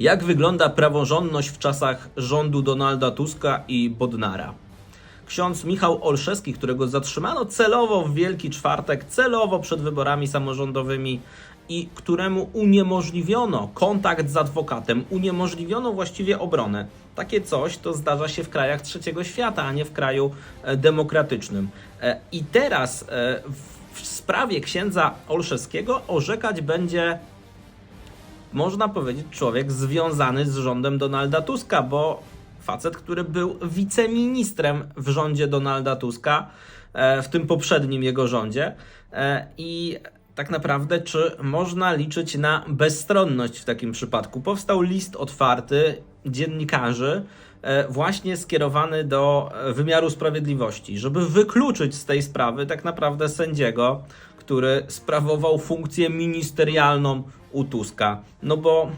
Jak wygląda praworządność w czasach rządu Donalda Tuska i Bodnara? Ksiądz Michał Olszewski, którego zatrzymano celowo w Wielki Czwartek, celowo przed wyborami samorządowymi i któremu uniemożliwiono kontakt z adwokatem, uniemożliwiono właściwie obronę. Takie coś to zdarza się w krajach trzeciego świata, a nie w kraju e, demokratycznym. E, I teraz e, w- sprawie księdza Olszewskiego orzekać będzie można powiedzieć, człowiek związany z rządem Donalda Tuska, bo facet, który był wiceministrem w rządzie Donalda Tuska, e, w tym poprzednim jego rządzie. E, I tak naprawdę, czy można liczyć na bezstronność w takim przypadku? Powstał list otwarty dziennikarzy, e, właśnie skierowany do wymiaru sprawiedliwości, żeby wykluczyć z tej sprawy tak naprawdę sędziego, który sprawował funkcję ministerialną u Tuska. No bo